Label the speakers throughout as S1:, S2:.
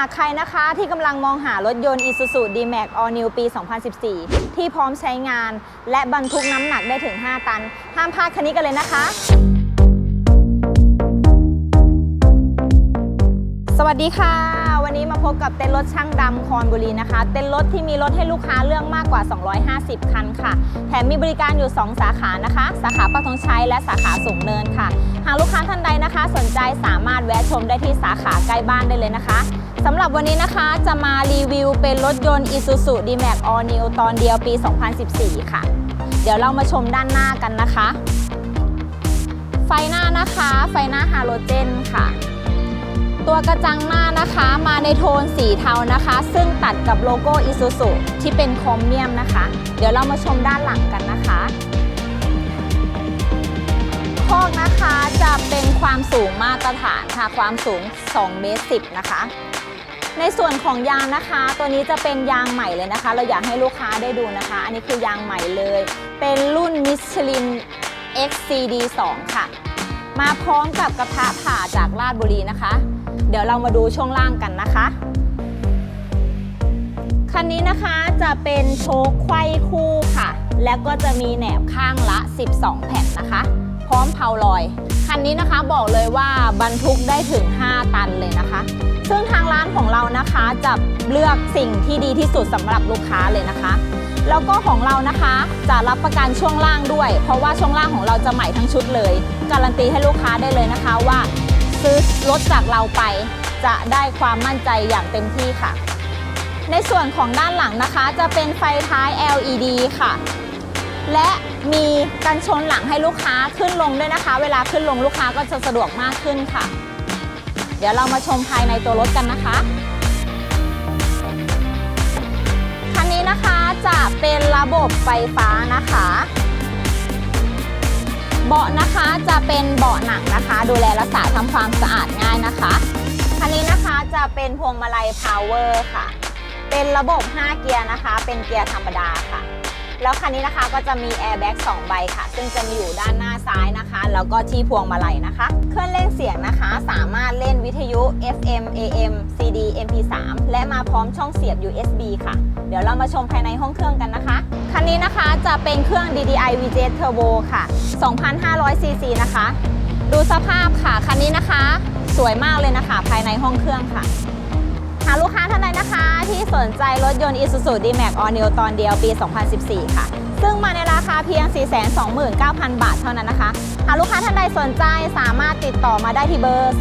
S1: หากใครนะคะที่กำลังมองหารถยนต์ Isuzu D-Max All New ปี 2014 ที่พร้อมใช้งาน และบรรทุกน้ำหนักได้ถึง 5 ตัน ห้ามพลาดคันนี้กันเลยนะคะ สวัสดีค่ะ วันนี้มาพบกับเต้นรถช่างดำคอนบุรีนะคะ เต้นรถที่มีรถให้ลูกค้าเลือกมากกว่า 250 คันค่ะ แถมมีบริการอยู่ 2 สาขานะคะ สาขาปักธงชัยและสาขาสูงเนินค่ะ หากลูกค้าท่านใดนะคะ สนใจสามารถแวะชมได้ที่สาขาใกล้บ้านได้เลยนะคะสำหรับวันนี้นะคะจะมารีวิวเป็นรถยนต์ Isuzu D-Max All New ตอนเดียวปี 2014 ค่ะ เดี๋ยวเรามาชมด้านหน้ากันนะคะ ไฟหน้านะคะ ไฟหน้าฮาโลเจนค่ะ ตัวกระจังหน้านะคะมาในโทนสีเทานะคะ ซึ่งตัดกับโลโก้ Isuzu ที่เป็นโครเมียมนะคะ เดี๋ยวเรามาชมด้านหลังกันนะคะคอกนะคะจะเป็นความสูงมาตรฐานค่ะความสูง2เมตร10นะคะ ในส่วนของยางนะคะ ตัวนี้จะเป็นยางใหม่เลยนะคะ เราอยากให้ลูกค้าได้ดูนะคะ อันนี้คือยางใหม่เลย เป็นรุ่น Michelin XCD 2 ค่ะ มาพร้อมกับกระทะผ่าจากราชบุรีนะคะ เดี๋ยวเรามาดูช่วงล่างกันนะคะ คันนี้นะคะจะเป็นโชคไขว้คู่ค่ะ แล้วก็จะมีแหนบข้างละ 12 แผ่นนะคะ พร้อมเพาลอย คันนี้นะคะบอกเลยว่าบรรทุกได้ถึง 5 ตันเลยนะคะ ซึ่งทางร้านของเรานะคะจะเลือกสิ่งที่ดีที่สุดสำหรับลูกค้าเลยนะคะ แล้วก็ของเรานะคะจะรับประกันช่วงล่างด้วย เพราะว่าช่วงล่างของเราจะใหม่ทั้งชุดเลย การันตีให้ลูกค้าได้เลยนะคะว่า ซื้อรถจากเราไป จะได้ความมั่นใจอย่างเต็มที่ค่ะ ในส่วนของด้านหลังนะคะ จะเป็นไฟท้าย LED ค่ะ และมีกันชนหลังให้ลูกค้าขึ้นลงด้วยนะคะ เวลาขึ้นลงลูกค้าก็จะสะดวกมากขึ้นค่ะ เดี๋ยวเรามาชมภายในตัวรถกันนะคะ คันนี้นะคะ จะเป็นระบบไฟฟ้านะคะ เบาะนะคะจะเป็นเบาะหนังนะคะ ดูแลรักษาทำความสะอาดง่ายนะคะคันนี้นะคะจะเป็นพวงมาลัยพาวเวอร์ค่ะ เป็นระบบ 5 เกียร์นะคะ เป็นเกียร์ธรรมดาค่ะ แล้วคันนี้นะคะก็จะมีแอร์แบ็ก2ใบค่ะ ซึ่งจะมีอยู่ด้านหน้าซ้ายนะคะ แล้วก็ที่พวงมาลัยนะคะ เครื่องเล่นเสียงนะคะ สามารถเล่นวิทยุ FM AM CD MP3 และมาพร้อมช่องเสียบ USB ค่ะ เดี๋ยวเรามาชมภายในห้องเครื่องกันนะคะ คันนี้นะคะจะเป็นเครื่อง DDI VJ Turbo ค่ะ 2,500 cc นะคะ ดูสภาพค่ะ คันนี้นะคะ สวยมากเลยนะคะ ภายในห้องเครื่องค่ะ สนใจรถยนต์ Isuzu D-Max All New ตอนเดียวปี 2014 ค่ะ ซึ่งมาในราคาเพียง 429,000 บาทเท่านั้นนะคะ หากลูกค้าท่านใดสนใจสามารถติดต่อมาได้ที่เบอร์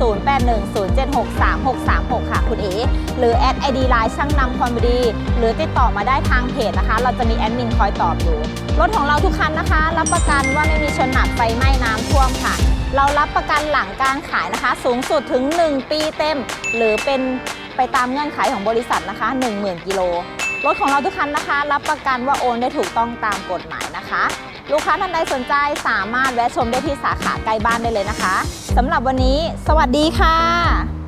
S1: 0810763636 ค่ะ คุณเอ๋หรือแอดไอดีไลน์ช่างนำคอมบดี หรือติดต่อมาได้ทางเพจนะคะ เราจะมีแอดมินคอยตอบอยู่ รถของเราทุกคันนะคะ รับประกันว่าไม่มีชนหนักไฟไหม้น้ำท่วมค่ะ เรารับประกันหลังการขายนะคะ สูงสุดถึง 1 ปีเต็ม หรือเป็น ไปตามเงื่อนไขของบริษัทนะคะ 10,000 กิโล รถของเราทุกคันนะคะ รับประกันว่าโอนได้ถูกต้องตามกฎหมายนะคะ ลูกค้าท่านใดสนใจสามารถแวะชมได้ที่สาขาใกล้บ้านได้เลยนะคะสำหรับวันนี้ สวัสดีค่ะ